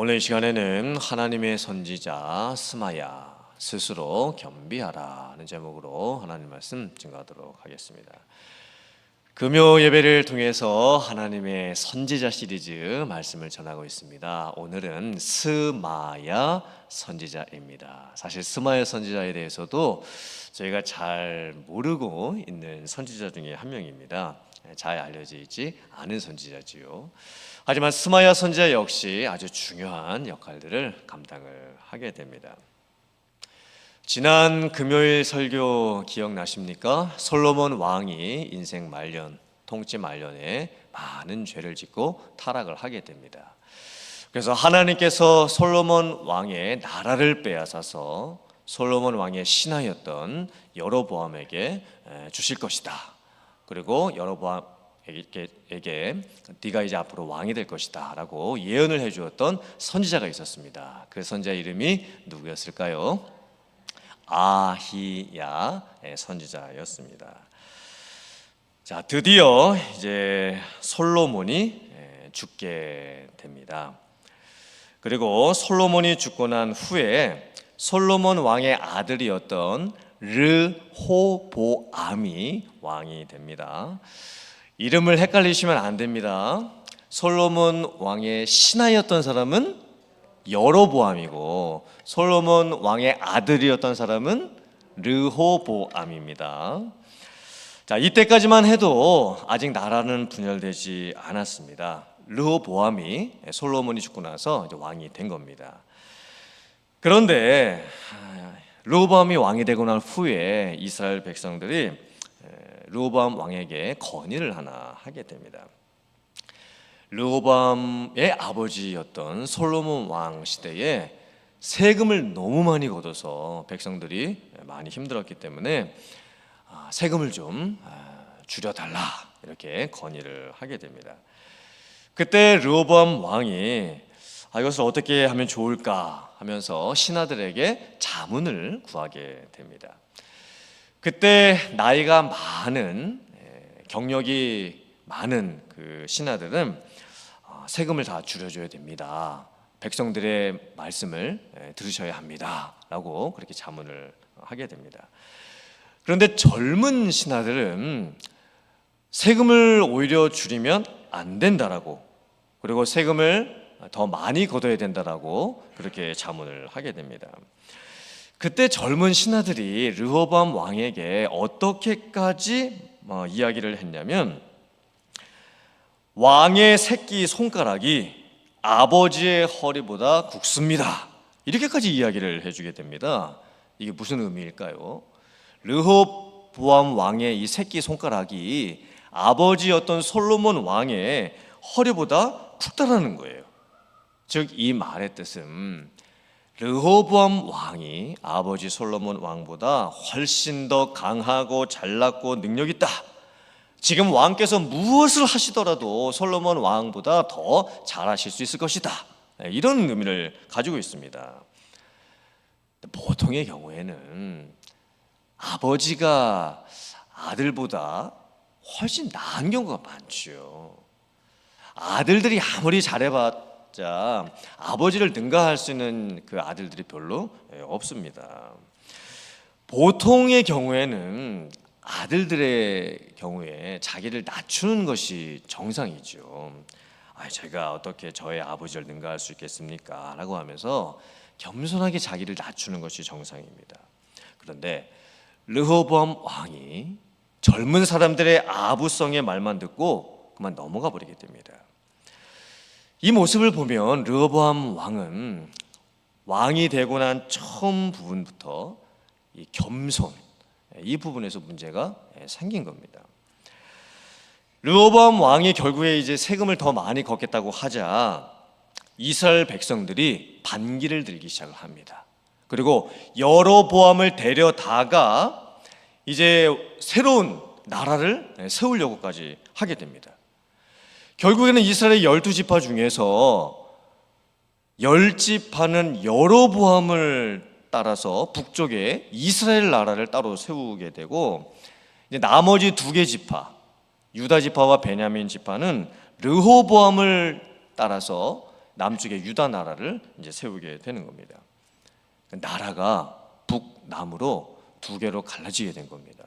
오늘 이 시간에는 하나님의 선지자 스마야 스스로 겸비하라는 제목으로 하나님 말씀 증거하도록 하겠습니다. 금요 예배를 통해서 하나님의 선지자 시리즈 말씀을 전하고 있습니다. 오늘은 스마야 선지자입니다. 사실 스마야 선지자에 대해서도 저희가 잘 모르고 있는 선지자 중에 한 명입니다. 잘 알려져 있지 않은 선지자지요. 하지만 스마야 선지자 역시 아주 중요한 역할들을 감당을 하게 됩니다. 지난 금요일 설교 기억나십니까? 솔로몬 왕이 인생 말년, 통치 말년에 많은 죄를 짓고 타락을 하게 됩니다. 그래서 하나님께서 솔로몬 왕의 나라를 빼앗아서 솔로몬 왕의 신하였던 여로보암에게 주실 것이다. 그리고 여로보암 에게 네가 이제 앞으로 왕이 될 것이다라고 예언을 해 주었던 선지자가 있었습니다. 그 선지자 이름이 누구였을까요? 아히야 선지자였습니다. 자, 드디어 이제 솔로몬이 죽게 됩니다. 그리고 솔로몬이 죽고 난 후에 솔로몬 왕의 아들이었던 르호보암이 왕이 됩니다. 이름을 헷갈리시면 안 됩니다. 솔로몬 왕의 신하였던 사람은 여로보암이고 솔로몬 왕의 아들이었던 사람은 르호보암입니다. 자, 이때까지만 해도 아직 나라는 분열되지 않았습니다. 르호보암이 솔로몬이 죽고 나서 왕이 된 겁니다. 그런데 르호보암이 왕이 되고 난 후에 이스라엘 백성들이 르호보암 왕에게 건의를 하나 하게 됩니다. 르호밤의 아버지였던 솔로몬 왕 시대에 세금을 너무 많이 걷어서 백성들이 많이 힘들었기 때문에 세금을 좀 줄여달라 이렇게 건의를 하게 됩니다. 그때 르호밤 왕이 아, 이것을 어떻게 하면 좋을까 하면서 신하들에게 자문을 구하게 됩니다. 그때 나이가 많은 경력이 많은 그 신하들은 세금을 다 줄여줘야 됩니다. 백성들의 말씀을 들으셔야 합니다.라고 그렇게 자문을 하게 됩니다. 그런데 젊은 신하들은 세금을 오히려 줄이면 안 된다라고 그리고 세금을 더 많이 걷어야 된다라고 그렇게 자문을 하게 됩니다. 그때 젊은 신하들이 르호밤 왕에게 어떻게까지 어, 이야기를 했냐면 왕의 새끼 손가락이 아버지의 허리보다 굵습니다. 이렇게까지 이야기를 해주게 됩니다. 이게 무슨 의미일까요? 르호보암 왕의 이 새끼 손가락이 아버지였던 솔로몬 왕의 허리보다 굵다라는 거예요. 즉 이 말의 뜻은 르호보암 왕이 아버지 솔로몬 왕보다 훨씬 더 강하고 잘났고 능력 있다. 지금 왕께서 무엇을 하시더라도 솔로몬 왕보다 더 잘하실 수 있을 것이다. 네, 이런 의미를 가지고 있습니다. 보통의 경우에는 아버지가 아들보다 훨씬 나은 경우가 많죠. 아들들이 아무리 잘해봤 자 아버지를 능가할 수 있는 그 아들들이 별로 예, 없습니다. 보통의 경우에는 아들들의 경우에 자기를 낮추는 것이 정상이죠. 아, 제가 어떻게 저의 아버지를 능가할 수 있겠습니까? 라고 하면서 겸손하게 자기를 낮추는 것이 정상입니다. 그런데 르호보암 왕이 젊은 사람들의 아부성의 말만 듣고 그만 넘어가 버리게 됩니다. 이 모습을 보면 르호보암 왕은 왕이 되고 난 처음 부분부터 이 겸손 이 부분에서 문제가 생긴 겁니다. 르호보암 왕이 결국에 이제 세금을 더 많이 걷겠다고 하자 이스라엘 백성들이 반기를 들기 시작을 합니다. 그리고 여로보암을 데려다가 이제 새로운 나라를 세우려고까지 하게 됩니다. 결국에는 이스라엘 열두 지파 중에서 열 지파는 여로보암을 따라서 북쪽에 이스라엘 나라를 따로 세우게 되고 이제 나머지 두 개 지파 유다 지파와 베냐민 지파는 르호보암을 따라서 남쪽의 유다 나라를 이제 세우게 되는 겁니다. 나라가 북남으로 두 개로 갈라지게 된 겁니다.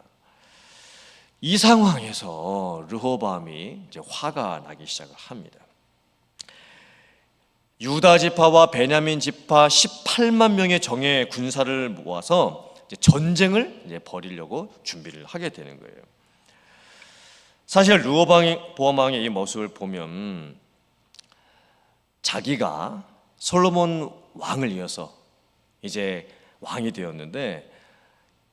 이 상황에서 르호밤이 이제 화가 나기 시작을 합니다. 유다 지파와 베냐민 지파 18만 명의 정예 군사를 모아서 이제 전쟁을 이제 벌이려고 준비를 하게 되는 거예요. 사실 르호방 보암왕의 이 모습을 보면 자기가 솔로몬 왕을 이어서 이제 왕이 되었는데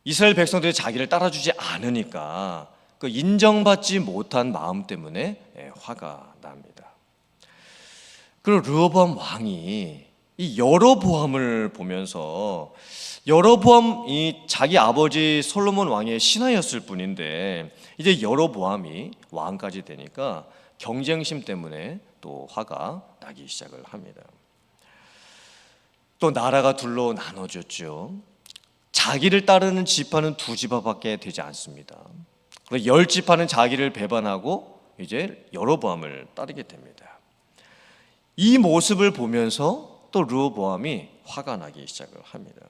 이스라엘 백성들이 자기를 따라주지 않으니까 그 인정받지 못한 마음 때문에 예, 화가 납니다. 그리고 르호보암 왕이 이 여로보암을 보면서 여로보암이 자기 아버지 솔로몬 왕의 신하였을 뿐인데 이제 여로보암이 왕까지 되니까 경쟁심 때문에 또 화가 나기 시작을 합니다. 또 나라가 둘로 나눠졌죠. 자기를 따르는 지파는 두 지파밖에 되지 않습니다. 열 지파는 자기를 배반하고 이제 여로보암을 따르게 됩니다. 이 모습을 보면서 또 르호보암이 화가 나기 시작을 합니다.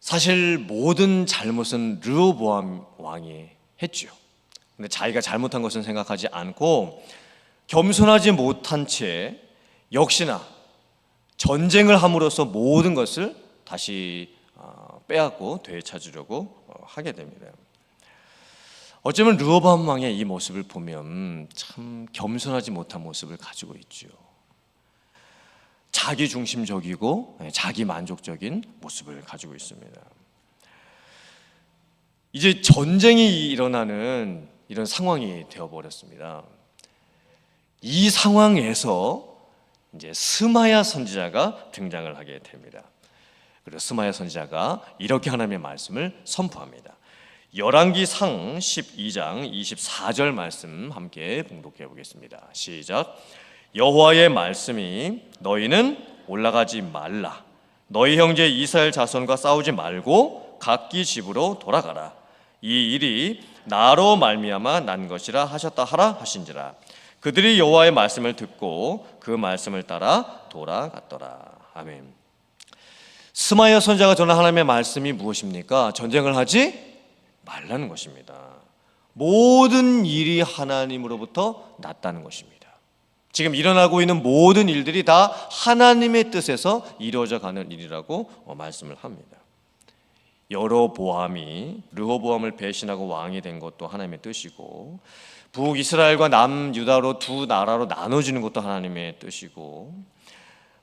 사실 모든 잘못은 르호보암 왕이 했죠. 근데 자기가 잘못한 것은 생각하지 않고 겸손하지 못한 채 역시나 전쟁을 함으로써 모든 것을 다시 어, 빼앗고 되찾으려고 어, 하게 됩니다. 어쩌면 르호밤 왕의 이 모습을 보면 참 겸손하지 못한 모습을 가지고 있죠. 자기 중심적이고 네, 자기 만족적인 모습을 가지고 있습니다. 이제 전쟁이 일어나는 이런 상황이 되어 버렸습니다. 이 상황에서 이제 스마야 선지자가 등장을 하게 됩니다. 그리고 스마야 선지자가 이렇게 하나님의 말씀을 선포합니다. 열왕기상 12장 24절 말씀 함께 봉독해 보겠습니다. 시작. 여호와의 말씀이 너희는 올라가지 말라. 너희 형제 이스라엘 자손과 싸우지 말고 각기 집으로 돌아가라. 이 일이 나로 말미암아 난 것이라 하셨다 하라 하신지라. 그들이 여호와의 말씀을 듣고 그 말씀을 따라 돌아갔더라. 아멘. 스마야 선자가 전한 하나님의 말씀이 무엇입니까? 전쟁을 하지 말라는 것입니다. 모든 일이 하나님으로부터 났다는 것입니다. 지금 일어나고 있는 모든 일들이 다 하나님의 뜻에서 이루어져 가는 일이라고 어, 말씀을 합니다. 여로보암이 르호보암을 배신하고 왕이 된 것도 하나님의 뜻이고 북 이스라엘과 남 유다로 두 나라로 나눠지는 것도 하나님의 뜻이고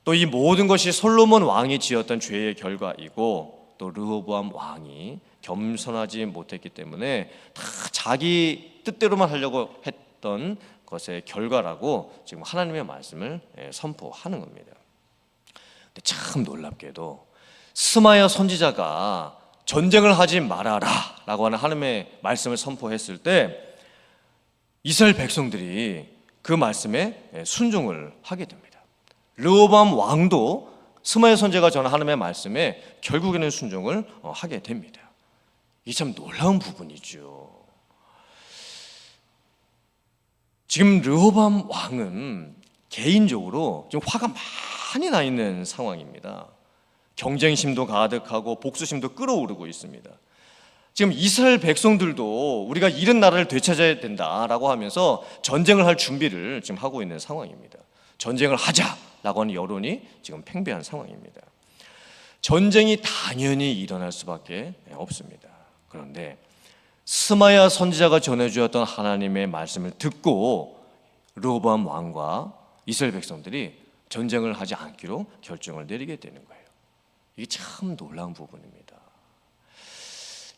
또 이 모든 것이 솔로몬 왕이 지었던 죄의 결과이고 또 르호보암 왕이 겸손하지 못했기 때문에 다 자기 뜻대로만 하려고 했던 것의 결과라고 지금 하나님의 말씀을 예, 선포하는 겁니다. 근데 참 놀랍게도 스마야 선지자가 전쟁을 하지 말아라라고 하는 하나님의 말씀을 선포했을 때 이스라엘 백성들이 그 말씀에 예, 순종을 하게 됩니다. 르호밤 왕도 스마엘 선제가 전한 하나님의 말씀에 결국에는 순종을 어, 하게 됩니다. 이참 놀라운 부분이죠. 지금 르호밤 왕은 개인적으로 지금 화가 많이 나 있는 상황입니다. 경쟁심도 가득하고 복수심도 끓어오르고 있습니다. 지금 이스라엘 백성들도 우리가 잃은 나라를 되찾아야 된다라고 하면서 전쟁을 할 준비를 지금 하고 있는 상황입니다. 전쟁을 하자라고 하는 여론이 지금 팽배한 상황입니다. 전쟁이 당연히 일어날 수밖에 없습니다. 그런데 스마야 선지자가 전해주었던 하나님의 말씀을 듣고 르호보암 왕과 이스라엘 백성들이 전쟁을 하지 않기로 결정을 내리게 되는 거예요. 이게 참 놀라운 부분입니다.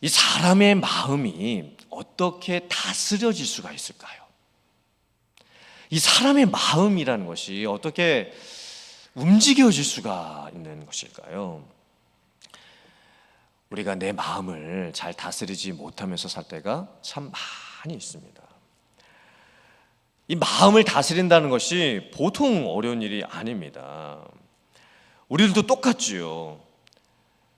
이 사람의 마음이 어떻게 다스려질 수가 있을까요? 이 사람의 마음이라는 것이 어떻게 움직여질 수가 있는 것일까요? 우리가 내 마음을 잘 다스리지 못하면서 살 때가 참 많이 있습니다. 이 마음을 다스린다는 것이 보통 어려운 일이 아닙니다. 우리들도 똑같지요.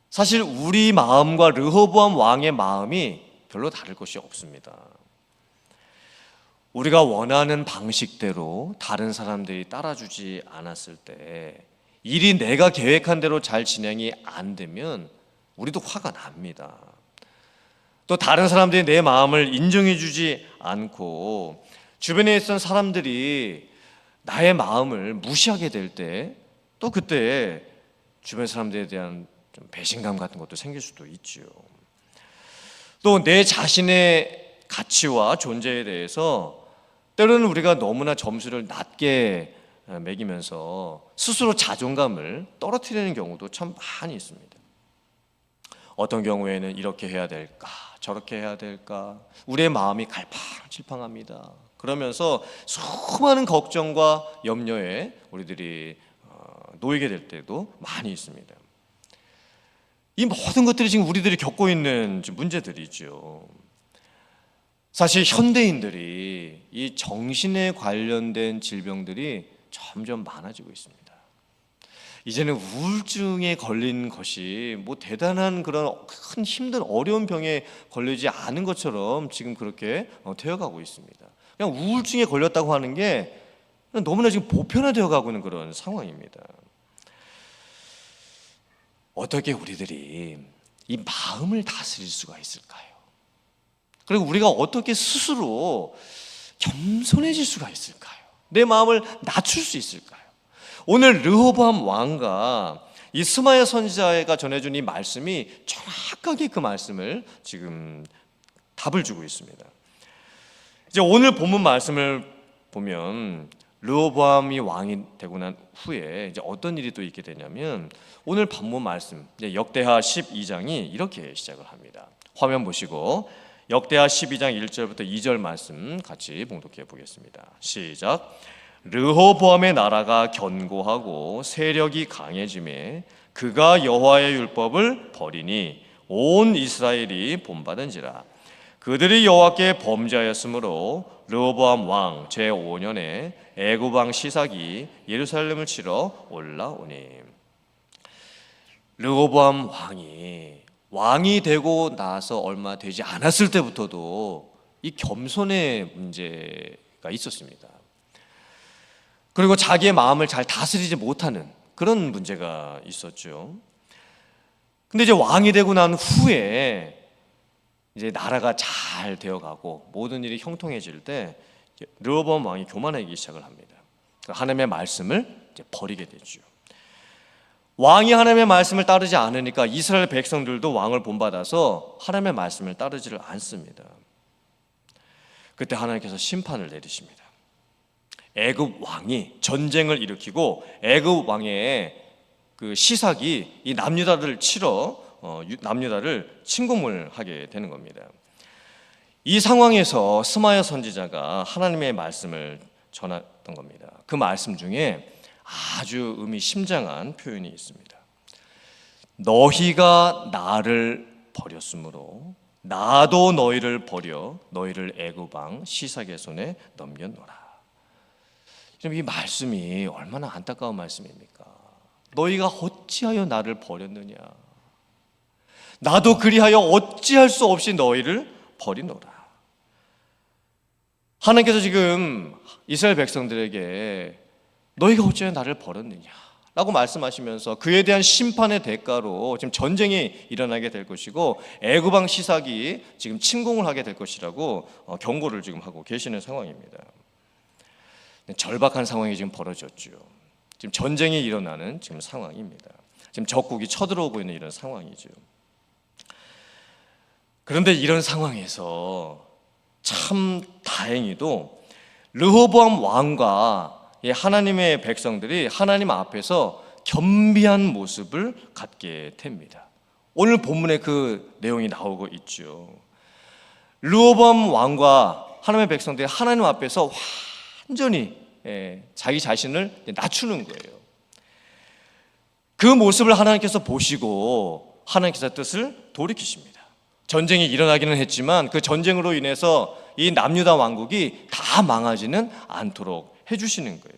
사실 우리 마음과 르호보암 왕의 마음이 별로 다를 것이 없습니다. 우리가 원하는 방식대로 다른 사람들이 따라주지 않았을 때 일이 내가 계획한 대로 잘 진행이 안 되면 우리도 화가 납니다. 또 다른 사람들이 내 마음을 인정해 주지 않고 주변에 있던 사람들이 나의 마음을 무시하게 될 때 또 그때 주변 사람들에 대한 좀 배신감 같은 것도 생길 수도 있지요. 또 내 자신의 가치와 존재에 대해서 때로는 우리가 너무나 점수를 낮게 매기면서 스스로 자존감을 떨어뜨리는 경우도 참 많이 있습니다. 어떤 경우에는 이렇게 해야 될까, 저렇게 해야 될까, 우리의 마음이 갈팡질팡합니다. 그러면서 수많은 걱정과 염려에 우리들이 어, 놓이게 될 때도 많이 있습니다. 이 모든 것들이 지금 우리들이 겪고 있는 문제들이죠. 사실 현대인들이 이 정신에 관련된 질병들이 점점 많아지고 있습니다. 이제는 우울증에 걸린 것이 뭐 대단한 그런 큰 힘든 어려운 병에 걸리지 않은 것처럼 지금 그렇게 어, 되어가고 있습니다. 그냥 우울증에 걸렸다고 하는 게 너무나 지금 보편화되어 가고 있는 그런 상황입니다. 어떻게 우리들이 이 마음을 다스릴 수가 있을까요? 그리고 우리가 어떻게 스스로 겸손해질 수가 있을까요? 내 마음을 낮출 수 있을까요? 오늘 르호보암 왕과 이 스마야 선지자가 전해준 이 말씀이 정확하게 그 말씀을 지금 답을 주고 있습니다. 이제 오늘 본문 말씀을 보면 르호보암이 왕이 되고 난 후에 이제 어떤 일이 또 있게 되냐면 오늘 본문 말씀 역대하 12장이 이렇게 시작을 합니다. 화면 보시고 역대하 12장 1절부터 2절 말씀 같이 봉독해 보겠습니다. 시작. 르호보암의 나라가 견고하고 세력이 강해짐에 그가 여호와의 율법을 버리니 온 이스라엘이 본받은지라 그들이 여호와께 범죄하였으므로 르호보암 왕 제5년에 애굽 왕 시삭이 예루살렘을 치러 올라오니 르호보암 왕이 왕이 되고 나서 얼마 되지 않았을 때부터도 이 겸손의 문제가 있었습니다. 그리고 자기의 마음을 잘 다스리지 못하는 그런 문제가 있었죠. 근데 이제 왕이 되고 난 후에 이제 나라가 잘 되어가고 모든 일이 형통해질 때 르호보암 왕이 교만하기 시작을 합니다. 하나님의 말씀을 버리게 되죠. 왕이 하나님의 말씀을 따르지 않으니까 이스라엘 백성들도 왕을 본받아서 하나님의 말씀을 따르지를 않습니다. 그때 하나님께서 심판을 내리십니다. 애굽 왕이 전쟁을 일으키고 애굽 왕의 그 시삭이 이 남유다를 치러 어, 남유다를 침공을 하게 되는 겁니다. 이 상황에서 스마야 선지자가 하나님의 말씀을 전했던 겁니다. 그 말씀 중에 아주 의미 심장한 표현이 있습니다. 너희가 나를 버렸으므로 나도 너희를 버려 너희를 애굽 왕 시삭의 손에 넘겼노라. 지금 이 말씀이 얼마나 안타까운 말씀입니까? 너희가 어찌하여 나를 버렸느냐? 나도 그리하여 어찌할 수 없이 너희를 버리노라. 하나님께서 지금 이스라엘 백성들에게 너희가 어찌하여 나를 버렸느냐? 라고 말씀하시면서 그에 대한 심판의 대가로 지금 전쟁이 일어나게 될 것이고 애굽왕 시삭이 지금 침공을 하게 될 것이라고 어, 경고를 지금 하고 계시는 상황입니다. 절박한 상황이 지금 벌어졌죠. 지금 전쟁이 일어나는 지금 상황입니다. 지금 적국이 쳐들어오고 있는 이런 상황이죠. 그런데 이런 상황에서 참 다행히도 르호보암 왕과 하나님의 백성들이 하나님 앞에서 겸비한 모습을 갖게 됩니다. 오늘 본문에 그 내용이 나오고 있죠. 르호보암 왕과 하나님의 백성들이 하나님 앞에서 완전히 자기 자신을 낮추는 거예요. 그 모습을 하나님께서 보시고 하나님께서 뜻을 돌이키십니다. 전쟁이 일어나기는 했지만 그 전쟁으로 인해서 이 남유다 왕국이 다 망하지는 않도록 해주시는 거예요.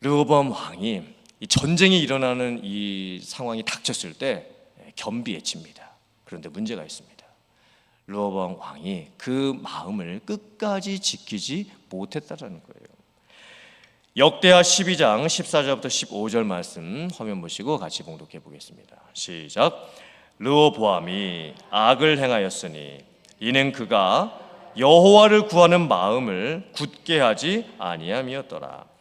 르호보암 왕이 이 전쟁이 일어나는 이 상황이 닥쳤을 때 겸비해집니다. 그런데 문제가 있습니다. 르호보암 왕이 그 마음을 끝까지 지키지 못했다라는 거예요. 역대하 12장 14절부터 15절 말씀 화면 보시고 같이 봉독해 보겠습니다. 시작. 르호보암이 악을 행하였으니 이는 그가 여호와를 구하는 마음을 굳게 하지 아니함이었더라.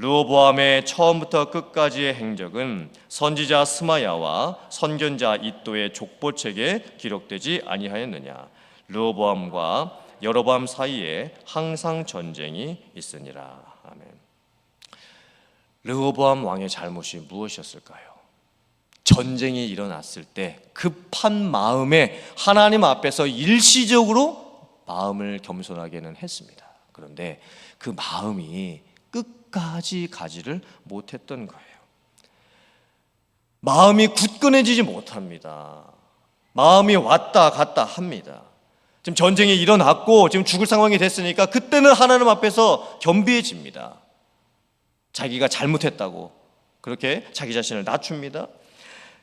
르호보암의 처음부터 끝까지의 행적은 선지자 스마야와 선견자 이도의 족보책에 기록되지 아니하였느냐. 르호보암과 여로보암 사이에 항상 전쟁이 있으니라. 아멘. 르호보암 왕의 잘못이 무엇이었을까요? 전쟁이 일어났을 때 급한 마음에 하나님 앞에서 일시적으로 마음을 겸손하게는 했습니다. 그런데 그 마음이 끝까지 가지를 못했던 거예요. 마음이 굳건해지지 못합니다. 마음이 왔다 갔다 합니다. 지금 전쟁이 일어났고 지금 죽을 상황이 됐으니까 그때는 하나님 앞에서 겸비해집니다. 자기가 잘못했다고 그렇게 자기 자신을 낮춥니다.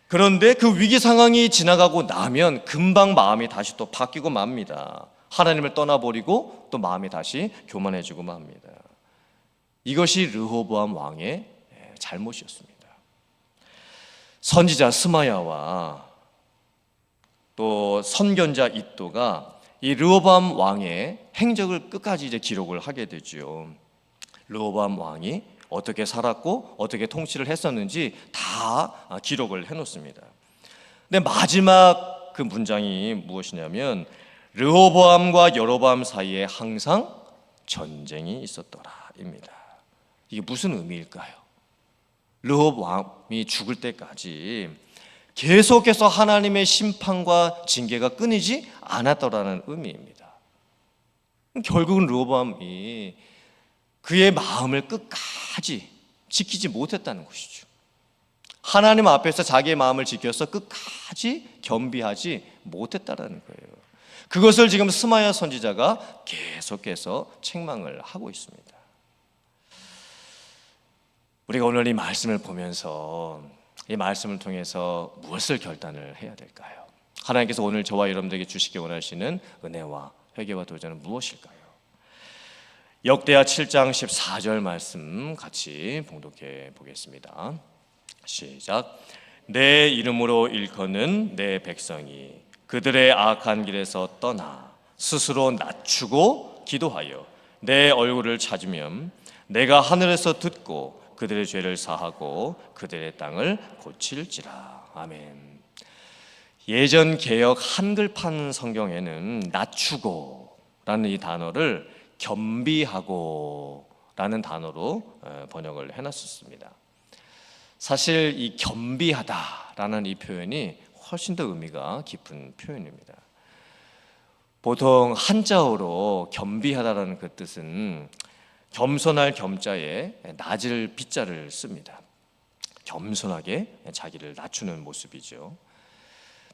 그런데 그 위기 상황이 지나가고 나면 금방 마음이 다시 또 바뀌고 맙니다. 하나님을 떠나버리고 또 마음이 다시 교만해지고 맙니다. 이것이 르호보암 왕의 잘못이었습니다. 선지자 스마야와 또 선견자 이또가 이 르호보암 왕의 행적을 끝까지 이제 기록을 하게 되죠. 르호보암 왕이 어떻게 살았고 어떻게 통치를 했었는지 다 기록을 해놓습니다. 근데 마지막 그 문장이 무엇이냐면 르호보암과 여로보암 사이에 항상 전쟁이 있었더라입니다. 이게 무슨 의미일까요? 르호보암이 죽을 때까지 계속해서 하나님의 심판과 징계가 끊이지 않았더라는 의미입니다. 결국은 르호보암이 그의 마음을 끝까지 지키지 못했다는 것이죠. 하나님 앞에서 자기의 마음을 지켜서 끝까지 겸비하지 못했다라는 거예요. 그것을 지금 스마야 선지자가 계속해서 책망을 하고 있습니다. 우리가 오늘 이 말씀을 보면서 이 말씀을 통해서 무엇을 결단을 해야 될까요? 하나님께서 오늘 저와 여러분들에게 주시기 원하시는 은혜와 회개와 도전은 무엇일까요? 역대하 7장 14절 말씀 같이 봉독해 보겠습니다. 시작. 내 이름으로 일컫는 내 백성이 그들의 악한 길에서 떠나 스스로 낮추고 기도하여 내 얼굴을 찾으면 내가 하늘에서 듣고 그들의 죄를 사하고 그들의 땅을 고칠지라. 아멘. 예전 개혁 한글판 성경에는 낮추고라는 이 단어를 겸비하고라는 단어로 번역을 해놨었습니다. 사실 이 겸비하다라는 이 표현이 훨씬 더 의미가 깊은 표현입니다. 보통 한자어로 겸비하다라는 그 뜻은 겸손할 겸자에 낮을 빗자를 씁니다. 겸손하게 자기를 낮추는 모습이죠.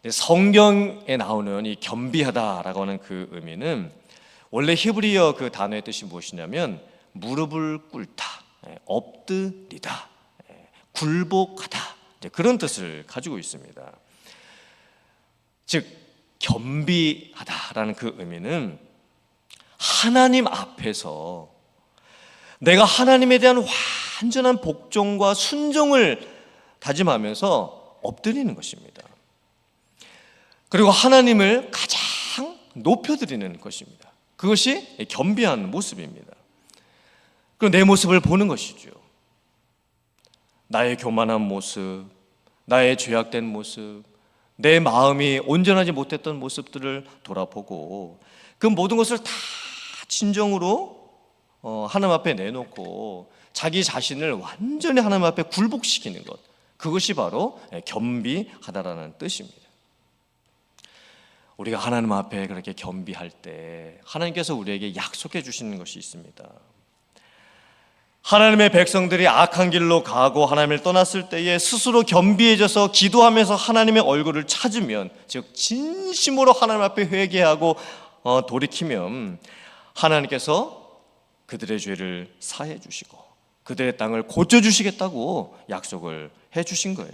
성경에 나오는 이 겸비하다라고 하는 그 의미는 원래 히브리어 그 단어의 뜻이 무엇이냐면 무릎을 꿇다, 엎드리다, 굴복하다 그런 뜻을 가지고 있습니다. 즉 겸비하다라는 그 의미는 하나님 앞에서 내가 하나님에 대한 완전한 복종과 순종을 다짐하면서 엎드리는 것입니다. 그리고 하나님을 가장 높여드리는 것입니다. 그것이 겸비한 모습입니다. 그리고 내 모습을 보는 것이죠. 나의 교만한 모습, 나의 죄악된 모습, 내 마음이 온전하지 못했던 모습들을 돌아보고 그 모든 것을 다 진정으로 어, 하나님 앞에 내놓고 자기 자신을 완전히 하나님 앞에 굴복시키는 것 그것이 바로 겸비하다라는 뜻입니다. 우리가 하나님 앞에 그렇게 겸비할 때 하나님께서 우리에게 약속해 주시는 것이 있습니다. 하나님의 백성들이 악한 길로 가고 하나님을 떠났을 때에 스스로 겸비해져서 기도하면서 하나님의 얼굴을 찾으면 즉 진심으로 하나님 앞에 회개하고 어, 돌이키면 하나님께서 그들의 죄를 사해 주시고 그들의 땅을 고쳐 주시겠다고 약속을 해 주신 거예요.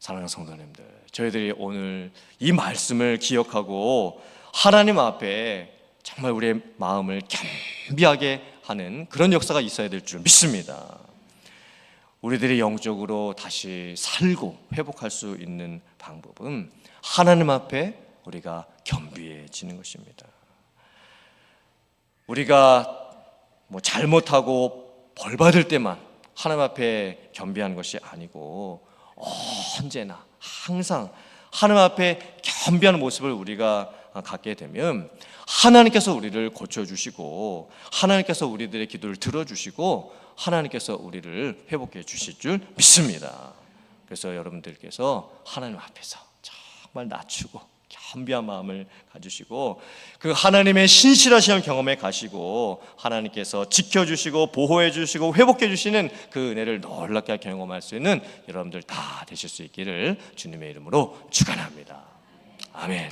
사랑하는 성도님들, 저희들이 오늘 이 말씀을 기억하고 하나님 앞에 정말 우리의 마음을 겸비하게 하는 그런 역사가 있어야 될 줄 믿습니다. 우리들이 영적으로 다시 살고 회복할 수 있는 방법은 하나님 앞에 우리가 겸비해지는 것입니다. 우리가 뭐 잘못하고 벌 받을 때만 하나님 앞에 겸비하는 것이 아니고 언제나 항상 하나님 앞에 겸비하는 모습을 우리가 갖게 되면 하나님께서 우리를 고쳐 주시고 하나님께서 우리들의 기도를 들어 주시고 하나님께서 우리를 회복해 주실 줄 믿습니다. 그래서 여러분들께서 하나님 앞에서 정말 낮추고 겸비한 마음을 가지시고 그 하나님의 신실하신 경험에 가시고 하나님께서 지켜주시고 보호해주시고 회복해주시는 그 은혜를 놀랍게 경험할 수 있는 여러분들 다 되실 수 있기를 주님의 이름으로 축원합니다. 아멘.